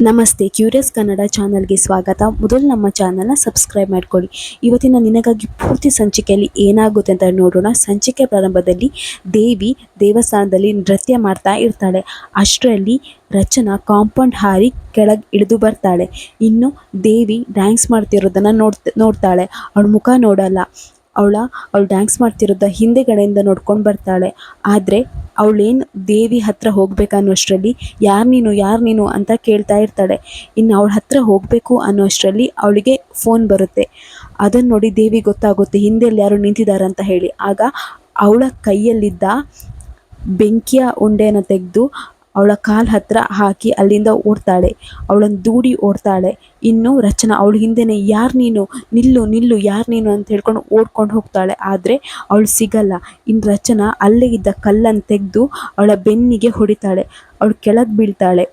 ನಮಸ್ತೆ, ಕ್ಯೂರಿಯಸ್ ಕನ್ನಡ ಚಾನಲ್ಗೆ ಸ್ವಾಗತ. ಮೊದಲು ನಮ್ಮ ಚಾನಲ್ನ ಸಬ್ಸ್ಕ್ರೈಬ್ ಮಾಡಿಕೊಳ್ಳಿ. ಇವತ್ತಿನ ನಿನಗಾಗಿ ಪೂರ್ತಿ ಸಂಚಿಕೆಯಲ್ಲಿ ಏನಾಗುತ್ತೆ ಅಂತ ನೋಡೋಣ. ಸಂಚಿಕೆ ಪ್ರಾರಂಭದಲ್ಲಿ ದೇವಿ ದೇವಸ್ಥಾನದಲ್ಲಿ ನೃತ್ಯ ಮಾಡ್ತಾ ಇರ್ತಾಳೆ. ಅಷ್ಟರಲ್ಲಿ ರಚನಾ ಕಾಂಪೌಂಡ್ ಹಾರಿ ಕೆಳಗೆ ಇಳಿದು ಬರ್ತಾಳೆ. ಇನ್ನು ದೇವಿ ಡ್ಯಾನ್ಸ್ ಮಾಡ್ತಿರೋದನ್ನು ನೋಡ್ ನೋಡ್ತಾಳೆ. ಅವಳ ಮುಖ ನೋಡಲ್ಲ. ಅವಳ, ಅವಳು ಡ್ಯಾನ್ಸ್ ಮಾಡ್ತಿರೋದ ಹಿಂದೆಗಡೆಯಿಂದ ನೋಡ್ಕೊಂಡು ಬರ್ತಾಳೆ. ಆದರೆ ಅವಳೇನು ದೇವಿ ಹತ್ರ ಹೋಗ್ಬೇಕನ್ನೋಷ್ಟರಲ್ಲಿ ಯಾರು ನೀನು ಯಾರು ನೀನು ಅಂತ ಕೇಳ್ತಾ ಇರ್ತಾಳೆ. ಇನ್ನು ಅವಳ ಹತ್ರ ಹೋಗಬೇಕು ಅನ್ನೋಷ್ಟರಲ್ಲಿ ಅವಳಿಗೆ ಫೋನ್ ಬರುತ್ತೆ. ಅದನ್ನು ನೋಡಿ ದೇವಿ ಗೊತ್ತಾಗುತ್ತೆ ಹಿಂದೆಲ್ಲಿ ಯಾರು ನಿಂತಿದ್ದಾರೆ ಅಂತ ಹೇಳಿ. ಆಗ ಅವಳ ಕೈಯಲ್ಲಿದ್ದ ಬೆಂಕಿಯ ಉಂಡೆಯನ್ನು ತೆಗೆದು ಅವಳ ಕಾಲ್ ಹತ್ರ ಹಾಕಿ ಅಲ್ಲಿಂದ ಓಡ್ತಾಳೆ. ಅವಳನ್ನು ದೂಡಿ ಓಡ್ತಾಳೆ. ಇನ್ನು ರಚನಾ, ಅವಳ ಹಿಂದೆನೇ ಯಾರು ನೀನು? ನಿಲ್ಲು ನಿಲ್ಲು, ಯಾರು ನೀನು ಅಂತ ಹೇಳ್ಕೊಂಡು ಓಡ್ಕೊಂಡು ಹೋಗ್ತಾಳೆ. ಆದರೆ ಅವಳು ಸಿಗಲ್ಲ. ಇನ್ನು ರಚನಾ ಅಲ್ಲೇ ಇದ್ದ ಕಲ್ಲನ್ನು ತೆಗೆದು ಅವಳ ಬೆನ್ನಿಗೆ ಹೊಡಿತಾಳೆ. ಅವಳು ಕೆಳಗೆ ಬೀಳ್ತಾಳೆ.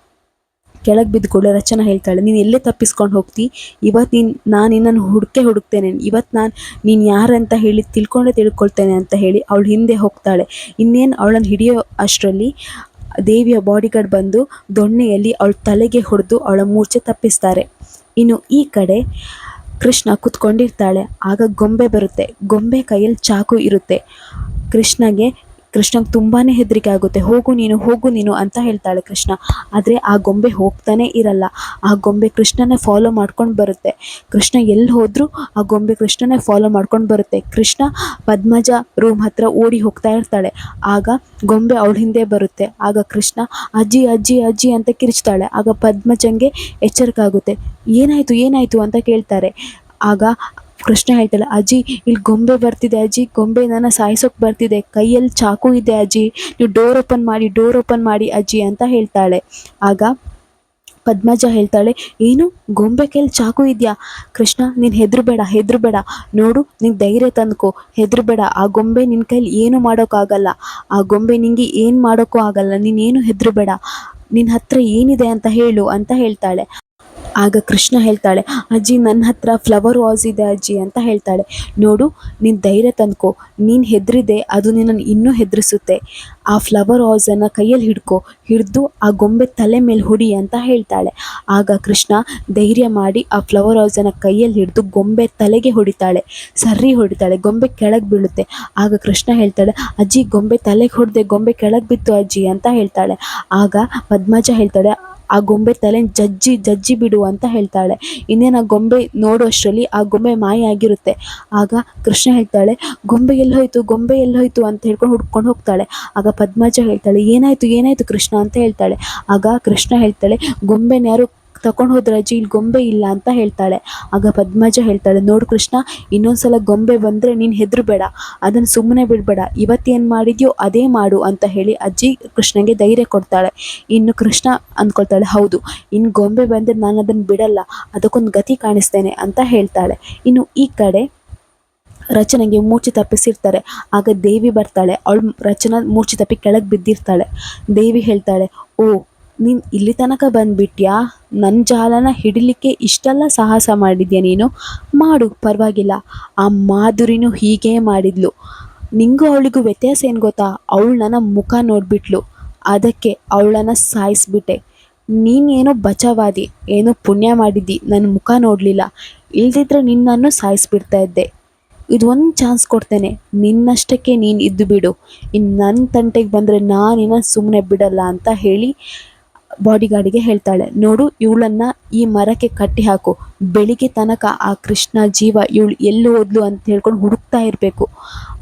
ಕೆಳಗೆ ಬಿದ್ದ ಕೂಡ ರಚನಾ ಹೇಳ್ತಾಳೆ, ನೀನು ಎಲ್ಲೇ ತಪ್ಪಿಸ್ಕೊಂಡು ಹೋಗ್ತಿ? ಇವತ್ತು ನೀನು, ನಾನು ನಿನ್ನನ್ನು ಹುಡುಕೆ ಹುಡುಕ್ತೇನೆ. ಇವತ್ತು ನಾನು, ನೀನು ಯಾರಂತ ಹೇಳಿ ತಿಳ್ಕೊಂಡೇ ತಿಳ್ಕೊಳ್ತೇನೆ ಅಂತ ಹೇಳಿ ಅವಳು ಹಿಂದೆ ಹೋಗ್ತಾಳೆ. ಇನ್ನೇನು ಅವಳನ್ನು ಹಿಡಿಯೋ ಅಷ್ಟರಲ್ಲಿ ದೇವಿಯ ಬಾಡಿಗಾರ್ಡ್ ಬಂದು ದೊಣ್ಣೆಯಲ್ಲಿ ಅವಳ ತಲೆಗೆ ಹೊಡೆದು ಅವಳ ಮೂರ್ಛೆ ತಪ್ಪಿಸ್ತಾರೆ. ಇನ್ನು ಈ ಕಡೆ ಕೃಷ್ಣ ಕುತ್ಕೊಂಡಿರ್ತಾಳೆ. ಆಗ ಗೊಂಬೆ ಬರುತ್ತೆ. ಗೊಂಬೆ ಕೈಯಲ್ಲಿ ಚಾಕು ಇರುತ್ತೆ. ಕೃಷ್ಣಗೆ ಕೃಷ್ಣಂಗೆ ತುಂಬಾ ಹೆದರಿಕೆ ಆಗುತ್ತೆ. ಹೋಗು ನೀನು ಹೋಗು ನೀನು ಅಂತ ಹೇಳ್ತಾಳೆ ಕೃಷ್ಣ. ಆದರೆ ಆ ಗೊಂಬೆ ಹೋಗ್ತಾನೆ ಇರಲ್ಲ. ಆ ಗೊಂಬೆ ಕೃಷ್ಣನ ಫಾಲೋ ಮಾಡ್ಕೊಂಡು ಬರುತ್ತೆ. ಕೃಷ್ಣ ಎಲ್ಲಿ ಹೋದರೂ ಆ ಗೊಂಬೆ ಕೃಷ್ಣನೇ ಫಾಲೋ ಮಾಡ್ಕೊಂಡು ಬರುತ್ತೆ. ಕೃಷ್ಣ ಪದ್ಮಜ ರೂಮ್ ಹತ್ರ ಓಡಿ ಹೋಗ್ತಾ ಇರ್ತಾಳೆ. ಆಗ ಗೊಂಬೆ ಅವಳ ಹಿಂದೆ ಬರುತ್ತೆ. ಆಗ ಕೃಷ್ಣ, ಅಜ್ಜಿ ಅಜ್ಜಿ ಅಜ್ಜಿ ಅಂತ ಕಿರಿಚ್ತಾಳೆ. ಆಗ ಪದ್ಮಜಂಗೆ ಎಚ್ಚರಿಕೆ ಆಗುತ್ತೆ. ಏನಾಯಿತು ಏನಾಯಿತು ಅಂತ ಕೇಳ್ತಾರೆ. ಆಗ ಕೃಷ್ಣ ಹೇಳ್ತಾಳೆ ಅಜ್ಜಿ, ಇಲ್ಲಿ ಗೊಂಬೆ ಬರ್ತಿದೆ ಅಜ್ಜಿ, ಗೊಂಬೆ ನನ್ನ ಸಾಯಿಸೋಕೆ ಬರ್ತಿದೆ, ಕೈಯಲ್ಲಿ ಚಾಕು ಇದೆ ಅಜ್ಜಿ, ನೀವು ಡೋರ್ ಓಪನ್ ಮಾಡಿ ಡೋರ್ ಓಪನ್ ಮಾಡಿ ಅಜ್ಜಿ ಅಂತ ಹೇಳ್ತಾಳೆ. ಆಗ ಪದ್ಮಜ ಹೇಳ್ತಾಳೆ, ಏನು, ಗೊಂಬೆ ಕೈಯಲ್ಲಿ ಚಾಕು ಇದೆಯಾ? ಕೃಷ್ಣ, ನೀನು ಹೆದರಬೇಡ ಹೆದರಬೇಡ, ನೋಡು, ನಿನ್ ಧೈರ್ಯ ತಂದ್ಕೋ, ಹೆದರಬೇಡ, ಆ ಗೊಂಬೆ ನಿನ್ನ ಕೈಲಿ ಏನು ಮಾಡೋಕ್ಕಾಗಲ್ಲ ಆ ಗೊಂಬೆ ನಿಂಗೆ ಏನು ಮಾಡೋಕ್ಕೂ ಆಗಲ್ಲ, ನೀನೇನು ಹೆದರಬೇಡ ನಿನ್ನ ಹತ್ರ ಏನಿದೆ ಅಂತ ಹೇಳು, ಅಂತ ಹೇಳ್ತಾಳೆ. ಆಗ ಕೃಷ್ಣ ಹೇಳ್ತಾಳೆ, ಅಜ್ಜಿ, ನನ್ನ ಹತ್ರ ಫ್ಲವರ್ ವಾಸ್ ಇದೆ ಅಜ್ಜಿ ಅಂತ ಹೇಳ್ತಾಳೆ. ನೋಡು, ನೀನು ಧೈರ್ಯ ತಂದ್ಕೊ, ನೀನು ಹೆದರಿದೆ, ಅದು ನಿನ್ನನ್ನು ಇನ್ನೂ ಹೆದರಿಸುತ್ತೆ. ಆ ಫ್ಲವರ್ ವಾಸನ್ನು ಕೈಯಲ್ಲಿ ಹಿಡ್ಕೊ, ಹಿಡಿದು ಆ ಗೊಂಬೆ ತಲೆ ಮೇಲೆ ಹೊಡಿ ಅಂತ ಹೇಳ್ತಾಳೆ. ಆಗ ಕೃಷ್ಣ ಧೈರ್ಯ ಮಾಡಿ ಆ ಫ್ಲವರ್ ವಾಸನ್ನು ಕೈಯಲ್ಲಿ ಹಿಡಿದು ಗೊಂಬೆ ತಲೆಗೆ ಹೊಡಿತಾಳೆ. ಸರ್ರಿ ಹೊಡಿತಾಳೆ, ಗೊಂಬೆ ಕೆಳಗೆ ಬೀಳುತ್ತೆ. ಆಗ ಕೃಷ್ಣ ಹೇಳ್ತಾಳೆ, ಅಜ್ಜಿ, ಗೊಂಬೆ ತಲೆಗೆ ಹೊಡೆದೆ, ಗೊಂಬೆ ಕೆಳಗೆ ಬಿತ್ತು ಅಜ್ಜಿ ಅಂತ ಹೇಳ್ತಾಳೆ. ಆಗ ಪದ್ಮಜ ಹೇಳ್ತಾಳೆ ಆ ಗೊಂಬೆ ತಲೆ ಜಜ್ಜಿ ಜಜ್ಜಿ ಬಿಡು ಅಂತ ಹೇಳ್ತಾಳೆ. ಇನ್ನೇನು ಆ ಗೊಂಬೆ ನೋಡೋಷ್ಟರಲ್ಲಿ ಆ ಗೊಂಬೆ ಮಾಯ ಆಗಿರುತ್ತೆ. ಆಗ ಕೃಷ್ಣ ಹೇಳ್ತಾಳೆ, ಗೊಂಬೆ ಎಲ್ಲೋಯ್ತು ಗೊಂಬೆ ಎಲ್ಲೋಯ್ತು ಅಂತ ಹೇಳ್ಕೊಂಡು ಹುಡ್ಕೊಂಡು ಹೋಗ್ತಾಳೆ. ಆಗ ಪದ್ಮಾಜ ಹೇಳ್ತಾಳೆ, ಏನಾಯಿತು ಏನಾಯಿತು ಕೃಷ್ಣ? ಅಂತ ಹೇಳ್ತಾಳೆ. ಆಗ ಕೃಷ್ಣ ಹೇಳ್ತಾಳೆ, ಗೊಂಬೆನ ಯಾರು ತಗೊಂಡು ಹೋದ್ರೆ ಅಜ್ಜಿ, ಇಲ್ಲಿ ಗೊಂಬೆ ಇಲ್ಲ ಅಂತ ಹೇಳ್ತಾಳೆ. ಆಗ ಪದ್ಮಜ ಹೇಳ್ತಾಳೆ, ನೋಡು ಕೃಷ್ಣ ಇನ್ನೊಂದು ಸಲ ಗೊಂಬೆ ಬಂದರೆ ನೀನು ಹೆದರಬೇಡ. ಅದನ್ನು ಸುಮ್ಮನೆ ಬಿಡಬೇಡ. ಇವತ್ತೇನು ಮಾಡಿದ್ಯೋ ಅದೇ ಮಾಡು ಅಂತ ಹೇಳಿ ಅಜ್ಜಿ ಕೃಷ್ಣಗೆ ಧೈರ್ಯ ಕೊಡ್ತಾಳೆ. ಇನ್ನು ಕೃಷ್ಣ ಅಂದ್ಕೊಳ್ತಾಳೆ ಹೌದು ಇನ್ನು ಗೊಂಬೆ ಬಂದರೆ ನಾನು ಅದನ್ನು ಬಿಡಲ್ಲ. ಅದಕ್ಕೊಂದು ಗತಿ ಕಾಣಿಸ್ತೇನೆ ಅಂತ ಹೇಳ್ತಾಳೆ. ಇನ್ನು ಈ ಕಡೆ ರಚನೆಗೆ ಮೂರ್ಛೆ ತಪ್ಪಿಸಿರ್ತಾರೆ. ಆಗ ದೇವಿ ಬರ್ತಾಳೆ. ಅವಳು ರಚನಾ ಮೂರ್ಛೆ ತಪ್ಪಿ ಕೆಳಗೆ ಬಿದ್ದಿರ್ತಾಳೆ. ದೇವಿ ಹೇಳ್ತಾಳೆ, ಓ ನೀನು ಇಲ್ಲಿ ತನಕ ಬಂದ್ಬಿಟ್ಯಾ? ನನ್ನ ಜಾಲನ ಹಿಡಿಲಿಕ್ಕೆ ಇಷ್ಟೆಲ್ಲ ಸಾಹಸ ಮಾಡಿದ್ಯಾ ನೀನು? ಮಾಡು, ಪರವಾಗಿಲ್ಲ. ಆ ಮಾಧುರಿನೂ ಹೀಗೇ ಮಾಡಿದ್ಲು. ನಿಂಗೂ ಅವಳಿಗೂ ವ್ಯತ್ಯಾಸ ಏನು ಗೊತ್ತಾ? ಅವಳು ನನ್ನ ಮುಖ ನೋಡಿಬಿಟ್ಲು. ಅದಕ್ಕೆ ಅವಳನ್ನು ಸಾಯಿಸ್ಬಿಟ್ಟೆ. ನೀನೇನೋ ಬಚಾವಾದಿ, ಏನೋ ಪುಣ್ಯ ಮಾಡಿದ್ದಿ ನನ್ನ ಮುಖ ನೋಡಲಿಲ್ಲ. ಇಲ್ದಿದ್ರೆ ನಿನ್ನನ್ನು ಸಾಯಿಸ್ಬಿಡ್ತಾ ಇದ್ದೆ. ಇದು ಒಂದು ಚಾನ್ಸ್ ಕೊಡ್ತೇನೆ. ನಿನ್ನಷ್ಟಕ್ಕೆ ನೀನು ಇದ್ದು ಬಿಡು ಇನ್ನು ನನ್ನ ತಂಟೆಗೆ ಬಂದರೆ ನಾನಿನ್ನ ಸುಮ್ಮನೆ ಬಿಡಲ್ಲ ಅಂತ ಹೇಳಿ ಬಾಡಿಗಾರ್ಡಿಗೆ ಹೇಳ್ತಾಳೆ, ನೋಡು, ಇವಳನ್ನ ಈ ಮರಕ್ಕೆ ಕಟ್ಟಿ ಹಾಕು. ಬೆಳಿಗ್ಗೆ ತನಕ ಆ ಕೃಷ್ಣ, ಜೀವ, ಇವಳು ಎಲ್ಲಿ ಹೋದ್ಲು ಅಂತ ಹೇಳ್ಕೊಂಡು ಹುಡುಕ್ತಾ ಇರಬೇಕು.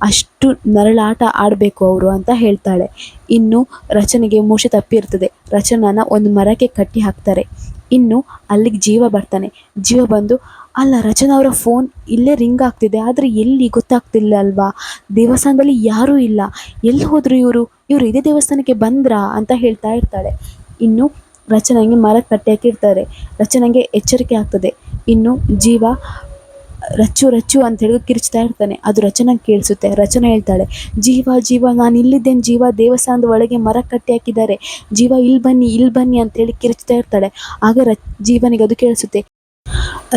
ಅಷ್ಟು ನರಳಾಟ ಆಡಬೇಕು ಅವರು ಅಂತ ಹೇಳ್ತಾಳೆ. ಇನ್ನು ರಚನೆಗೆ ಮೂಷೆ ತಪ್ಪಿರ್ತದೆ. ರಚನಾನ ಒಂದು ಮರಕ್ಕೆ ಕಟ್ಟಿ ಹಾಕ್ತಾರೆ. ಇನ್ನು ಅಲ್ಲಿಗೆ ಜೀವ ಬರ್ತಾನೆ. ಜೀವ ಬಂದು, ಅಲ್ಲ, ರಚನಾ ಅವರ ಫೋನ್ ಇಲ್ಲೇ ರಿಂಗ್ ಆಗ್ತಿದೆ. ಆದರೆ ಎಲ್ಲಿ ಗೊತ್ತಾಗ್ತಿಲ್ಲ ಅಲ್ವಾ? ದೇವಸ್ಥಾನದಲ್ಲಿ ಯಾರೂ ಇಲ್ಲ. ಎಲ್ಲಿ ಹೋದರು ಇವರು? ಇವರು ಇದೇ ದೇವಸ್ಥಾನಕ್ಕೆ ಬಂದ್ರಾ? ಅಂತ ಹೇಳ್ತಾ ಇರ್ತಾಳೆ. ಇನ್ನು ರಚನೆಗೆ ಮರ ಕಟ್ಟಿ ಹಾಕಿರ್ತಾರೆ ರಚನೆಗೆ ಎಚ್ಚರಿಕೆ ಆಗ್ತದೆ. ಇನ್ನು ಜೀವ ರಚ್ಚು ರಚ್ಚು ಅಂತ ಹೇಳಿ ಕಿರುಚ್ತಾ ಇರ್ತಾನೆ. ಅದು ರಚನೆ ಕೇಳಿಸುತ್ತೆ, ರಚನೆ ಹೇಳ್ತಾಳೆ. ಜೀವ ಜೀವ, ನಾನು ಇಲ್ಲಿದ್ದೇನೆ, ಜೀವ ದೇವಸ್ಥಾನದ ಒಳಗೆ ಮರ ಕಟ್ಟಿ ಹಾಕಿದ್ದಾರೆ ಜೀವ, ಇಲ್ಲಿ ಬನ್ನಿ ಇಲ್ಲಿ ಬನ್ನಿ ಅಂತ ಹೇಳಿ ಕಿರಿಚ್ತಾ ಇರ್ತಾಳೆ. ಆಗ ರ ಜೀವನಿಗೆ ಅದು ಕೇಳಿಸುತ್ತೆ.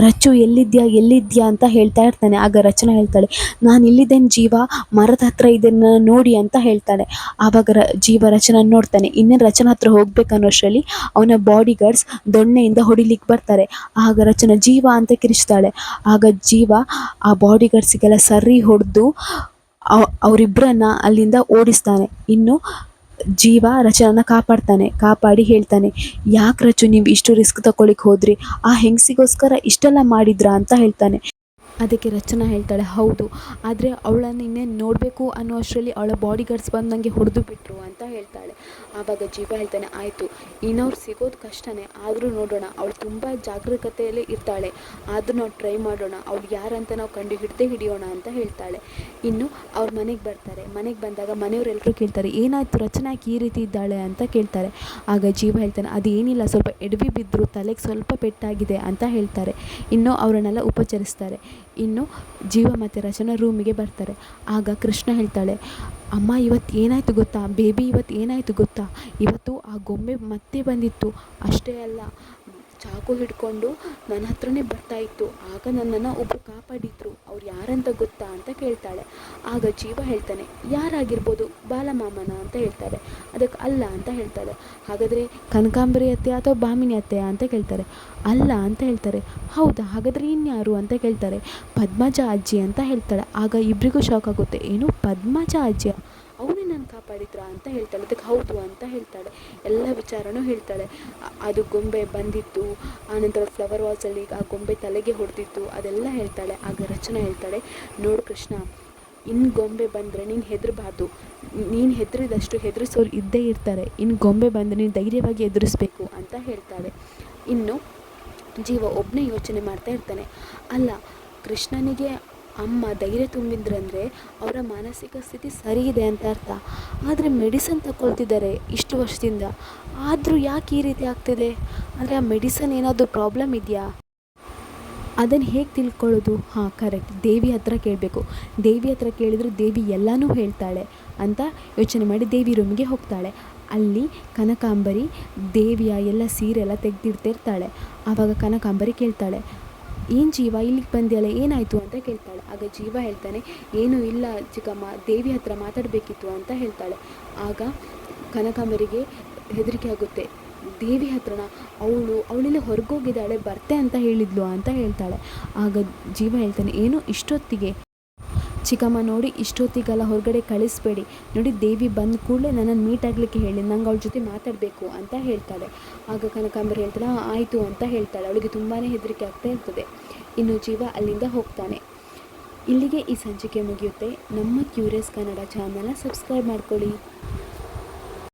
ರಚ್ಚು ಎಲ್ಲಿದ್ಯಾ ಎಲ್ಲಿದ್ಯಾ ಅಂತ ಹೇಳ್ತಾ ಇರ್ತಾನೆ. ಆಗ ರಚನಾ ಹೇಳ್ತಾಳೆ, ನಾನು ಇಲ್ಲಿದ್ದೇನೆ ಜೀವ, ಮರದ ಹತ್ರ ಇದನ್ನು ನೋಡಿ ಅಂತ ಹೇಳ್ತಾಳೆ. ಆವಾಗ ರ, ಜೀವ ರಚನ ನೋಡ್ತಾನೆ, ಇನ್ನೇನು ರಚನಾ ಹತ್ರ ಹೋಗ್ಬೇಕನ್ನೋಷ್ಟರಲ್ಲಿ ಅವನ ಬಾಡಿ ಗಾರ್ಡ್ಸ್ ದೊಣ್ಣೆಯಿಂದ ಹೊಡಿಲಿಕ್ಕೆ ಬರ್ತಾರೆ. ಆಗ ರಚನಾ ಜೀವ ಅಂತ ಕಿರಿಚ್ತಾಳೆ. ಆಗ ಜೀವ ಆ ಬಾಡಿ ಗಾರ್ಡ್ಸಿಗೆಲ್ಲ ಸರಿ ಹೊಡೆದು ಅವರಿಬ್ಬರನ್ನ ಅಲ್ಲಿಂದ ಓಡಿಸ್ತಾನೆ. ಇನ್ನು ಜೀವ ರಚನನ ಕಾಪಾಡ್ತಾನೆ, ಕಾಪಾಡಿ ಹೇಳ್ತಾನೆ, ಯಾಕೆ ರಚು ನೀವು ಇಷ್ಟು ರಿಸ್ಕ್ ತಗೊಳ್ಳಿಕ್ಕೆ ಹೋದ್ರಿ? ಆ ಹೆಂಗಸಿಗೋಸ್ಕರ ಇಷ್ಟೆಲ್ಲ ಮಾಡಿದ್ರಾ ಅಂತ ಹೇಳ್ತಾನೆ. ಅದಕ್ಕೆ ರಚನಾ ಹೇಳ್ತಾಳೆ, ಹೌದು, ಆದರೆ ಅವಳನ್ನು ಇನ್ನೇನು ನೋಡಬೇಕು ಅನ್ನೋ ಅಷ್ಟರಲ್ಲಿ ಅವಳ ಬಾಡಿ ಗಾರ್ಡ್ಸ್ ಬಂದು ನನಗೆ ಹೊಡೆದು ಬಿಟ್ಟರು ಅಂತ ಹೇಳ್ತಾಳೆ. ಆವಾಗ ಜೀವ ಹೇಳ್ತಾನೆ, ಆಯಿತು, ಇನ್ನವ್ರು ಸಿಗೋದು ಕಷ್ಟನೇ, ಆದರೂ ನೋಡೋಣ. ಅವಳು ತುಂಬ ಜಾಗರೂಕತೆಯಲ್ಲಿ ಇರ್ತಾಳೆ. ಆದರೂ ನಾವು ಟ್ರೈ ಮಾಡೋಣ, ಅವಳು ಯಾರಂತ ನಾವು ಕಂಡು ಹಿಡ್ದೇ ಹಿಡಿಯೋಣ ಅಂತ ಹೇಳ್ತಾಳೆ. ಇನ್ನು ಅವ್ರ ಮನೆಗೆ ಬರ್ತಾರೆ. ಮನೆಗೆ ಬಂದಾಗ ಮನೆಯವರೆಲ್ಲರೂ ಕೇಳ್ತಾರೆ, ಏನಾಯಿತು, ರಚನಾ ಯಾಕೆ ಈ ರೀತಿ ಇದ್ದಾಳೆ? ಅಂತ ಕೇಳ್ತಾರೆ. ಆಗ ಜೀವ ಹೇಳ್ತಾನೆ, ಅದೇನಿಲ್ಲ, ಸ್ವಲ್ಪ ಎಡವಿ ಬಿದ್ದರು ತಲೆಗೆ ಸ್ವಲ್ಪ ಪೆಟ್ಟಾಗಿದೆ ಅಂತ ಹೇಳ್ತಾರೆ. ಇನ್ನು ಅವರನ್ನೆಲ್ಲ ಉಪಚರಿಸ್ತಾರೆ. ಇನ್ನು ಜೀವ ಮತ್ತು ರಚನಾ ರೂಮಿಗೆ ಬರ್ತಾರೆ. ಆಗ ಕೃಷ್ಣ ಹೇಳ್ತಾಳೆ ಅಮ್ಮ, ಇವತ್ತು ಏನಾಯಿತು ಗೊತ್ತಾ? ಬೇಬಿ ಇವತ್ತು ಏನಾಯಿತು ಗೊತ್ತಾ? ಇವತ್ತು ಆ ಗೊಂಬೆ ಮತ್ತೆ ಬಂದಿತ್ತು. ಅಷ್ಟೇ ಅಲ್ಲ ಚಾಕು ಹಿಡ್ಕೊಂಡು ನನ್ನ ಹತ್ರನೇ ಬರ್ತಾ ಇತ್ತು. ಆಗ ನನ್ನನ್ನು ಒಬ್ಬರು ಕಾಪಾಡಿದ್ರು. ಅವ್ರು ಯಾರಂತ ಗೊತ್ತಾ ಅಂತ ಕೇಳ್ತಾಳೆ. ಆಗ ಜೀವ ಹೇಳ್ತಾನೆ, ಯಾರಾಗಿರ್ಬೋದು? ಬಾಲಮಾಮನ ಅಂತ ಹೇಳ್ತಾರೆ ಅದಕ್ಕೆ ಅಲ್ಲ ಅಂತ ಹೇಳ್ತಾಳೆ. ಹಾಗಾದರೆ ಕನಕಾಂಬರಿ ಅತ್ತೆ ಅಥವಾ ಬಾಮಿನಿ ಅತ್ತೆ ಅಂತ ಕೇಳ್ತಾರೆ. ಅಲ್ಲ ಅಂತ ಹೇಳ್ತಾರೆ. ಹೌದಾ? ಹಾಗಾದರೆ ಇನ್ಯಾರು ಅಂತ ಕೇಳ್ತಾರೆ. ಪದ್ಮಜ ಅಜ್ಜಿ ಅಂತ ಹೇಳ್ತಾಳೆ. ಆಗ ಇಬ್ಬರಿಗೂ ಶಾಕ್ ಆಗುತ್ತೆ. ಏನು? ಪದ್ಮಜ ನಾನು ಕಾಪಾಡಿದ್ರಾ ಅಂತ ಹೇಳ್ತಾಳೆ, ಅದಕ್ಕೆ ಹೌದು ಅಂತ ಹೇಳ್ತಾಳೆ, ಎಲ್ಲ ವಿಚಾರನೂ ಹೇಳ್ತಾಳೆ. ಅದು ಗೊಂಬೆ ಬಂದಿತ್ತು ಆನಂತರ ಫ್ಲವರ್ ವಾಸಲ್ಲಿ ಆ ಗೊಂಬೆ ತಲೆಗೆ ಹೊಡೆದಿತ್ತು, ಅದೆಲ್ಲ ಹೇಳ್ತಾಳೆ, ಆಗ ರಚನಾ ಹೇಳ್ತಾಳೆ, ನೋಡು ಕೃಷ್ಣ ಇನ್ನು ಗೊಂಬೆ ಬಂದರೆ ನೀನು ಹೆದರಬಾರ್ದು ನೀನು ಹೆದರಿದಷ್ಟು ಹೆದರಿಸೋರು ಇದ್ದೇ ಇರ್ತಾರೆ ಇನ್ನು ಗೊಂಬೆ ಬಂದರೆ ನೀನು ಧೈರ್ಯವಾಗಿ ಎದುರಿಸ್ಬೇಕು ಅಂತ ಹೇಳ್ತಾಳೆ. ಇನ್ನು ಜೀವ ಒಬ್ಬನೇ ಯೋಚನೆ ಮಾಡ್ತಾ ಇರ್ತಾನೆ, ಅಲ್ಲ, ಕೃಷ್ಣನಿಗೆ ಅಮ್ಮ ಧೈರ್ಯ ತುಂಬಿದ್ರಂದರೆ ಅವರ ಮಾನಸಿಕ ಸ್ಥಿತಿ ಸರಿ ಇದೆ ಅಂತ ಅರ್ಥ. ಆದರೆ ಮೆಡಿಸನ್ ತಗೊಳ್ತಿದ್ದಾರೆ ಇಷ್ಟು ವರ್ಷದಿಂದ. ಆದರೂ ಯಾಕೆ ಈ ರೀತಿ ಆಗ್ತಿದೆ? ಅಂದರೆ ಆ ಮೆಡಿಸನ್ ಏನಾದರೂ ಪ್ರಾಬ್ಲಮ್ ಇದೆಯಾ? ಅದನ್ನು ಹೇಗೆ ತಿಳ್ಕೊಳ್ಳೋದು? ಹಾಂ, ಕರೆಕ್ಟ್. ದೇವಿ ಹತ್ರ ಕೇಳಬೇಕು. ದೇವಿ ಹತ್ರ ಕೇಳಿದರೆ ದೇವಿ ಎಲ್ಲನೂ ಹೇಳ್ತಾಳೆ ಅಂತ ಯೋಚನೆ ಮಾಡಿ ದೇವಿ ರೂಮಿಗೆ ಹೋಗ್ತಾಳೆ. ಅಲ್ಲಿ ಕನಕಾಂಬರಿ ದೇವಿಯ ಎಲ್ಲ ಸೀರೆ ಎಲ್ಲ ತೆಗೆದಿಡ್ತಿರ್ತಾಳೆ ಆವಾಗ ಕನಕಾಂಬರಿ ಕೇಳ್ತಾಳೆ ಏನು ಜೀವ, ಇಲ್ಲಿಗೆ ಬಂದಿಯಲ್ಲ, ಏನಾಯಿತು ಅಂತ ಕೇಳ್ತಾಳೆ. ಆಗ ಜೀವ ಹೇಳ್ತಾನೆ, ಏನೂ ಇಲ್ಲ ಚಿಕ್ಕಮ್ಮ, ದೇವಿ ಹತ್ರ ಮಾತಾಡಬೇಕಿತ್ತು ಅಂತ ಹೇಳ್ತಾಳೆ. ಆಗ ಕನಕಾಂಬರಿಗೆ ಹೆದರಿಕೆ ಆಗುತ್ತೆ. ದೇವಿ ಹತ್ರನ ಅವಳು, ಅವಳೆಲ್ಲ ಹೊರಗೋಗಿದ್ದಾಳೆ, ಬರ್ತೆ ಅಂತ ಹೇಳಿದ್ಲು ಅಂತ ಹೇಳ್ತಾಳೆ. ಆಗ ಜೀವ ಹೇಳ್ತಾನೆ, ಏನು ಇಷ್ಟೊತ್ತಿಗೆ ಚಿಕ್ಕಮ್ಮ ನೋಡಿ ಇಷ್ಟೊತ್ತಿಗೆಲ್ಲ ಹೊರಗಡೆ ಕಳಿಸ್ಬೇಡಿ. ನೋಡಿ ದೇವಿ ಬಂದ ಕೂಡಲೇ ನನ್ನನ್ನು ಮೀಟ್ ಆಗಲಿಕ್ಕೆ ಹೇಳಿ ನಂಗೆ ಅವಳ ಜೊತೆ ಮಾತಾಡಬೇಕು ಅಂತ ಹೇಳ್ತಾಳೆ. ಆಗ ಕನಕಾಂಬರಿ ಹೇಳ್ತಾಳೆ "ಆ, ಆಯಿತು ಅಂತ ಹೇಳ್ತಾಳೆ. ಅವಳಿಗೆ ತುಂಬಾ ಹೆದರಿಕೆ ಆಗ್ತಾ ಇರ್ತದೆ. ಇನ್ನು ಜೀವ ಅಲ್ಲಿಂದ ಹೋಗ್ತಾನೆ. ಇಲ್ಲಿಗೆ ಈ ಸಂಚಿಕೆ ಮುಗಿಯುತ್ತೆ. ನಮ್ಮ ಕ್ಯೂರಿಯಸ್ ಕನ್ನಡ ಚಾನಲ್ನ ಸಬ್ಸ್ಕ್ರೈಬ್ ಮಾಡ್ಕೊಳ್ಳಿ.